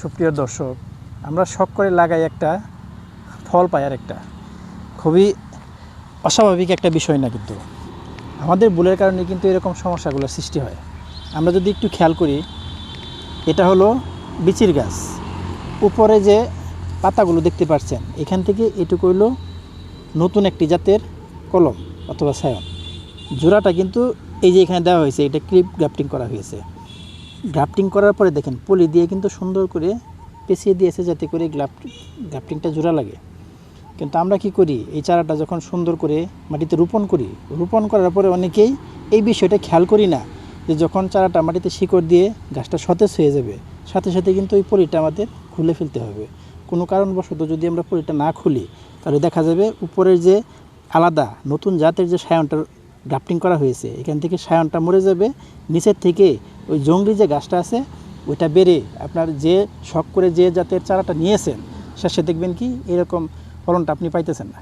সুপ্রিয় দর্শক, আমরা শখ করে লাগাই একটা, ফল পাই আর একটা খুবই অস্বাভাবিক একটা বিষয় না কিন্তু। আমাদের ভুলের কারণে কিন্তু এরকম সমস্যাগুলো সৃষ্টি হয়। আমরা যদি একটু খেয়াল করি, এটা হলো বিচির গাছ। উপরে যে পাতাগুলো দেখতে পাচ্ছেন, এখান থেকে এটুকু হলো নতুন একটি জাতের কলম অথবা সায়ন জোড়াটা কিন্তু এই যে এখানে দেওয়া হয়েছে, এটা ক্লিপ গ্রাফটিং করা হয়েছে। গ্রাফটিং করার পরে দেখেন, পলি দিয়ে কিন্তু সুন্দর করে পেঁচিয়ে দিয়েছে যাতে করে গ্রাফট গ্রাফটিংটা জোড়া লাগে। কিন্তু আমরা কি করি, এই চারাটা যখন সুন্দর করে মাটিতে রোপণ করি, রোপণ করার পরে অনেকেই এই বিষয়টা খেয়াল করি না যে যখন চারাটা মাটিতে শিকড় দিয়ে গাছটা সতেজ হয়ে যাবে, সাথে সাথে কিন্তু ওই পলিটা আমাদের খুলে ফেলতে হবে। কোনো কারণবশত যদি আমরা পলিটা না খুলি, তাহলে দেখা যাবে উপরের যে আলাদা নতুন জাতের যে সায়নটা গ্রাফটিং করা হয়েছে, এখান থেকে সায়নটা মরে যাবে, নিচের থেকে ওই জঙ্গলি যে গাছটা আছে, ওইটা বেড়ে আপনার যে শখ করে যে জাতের চারাটা নিয়েছেন, সে দেখবেন কি এরকম ফলনটা আপনি পাইতেছেন না।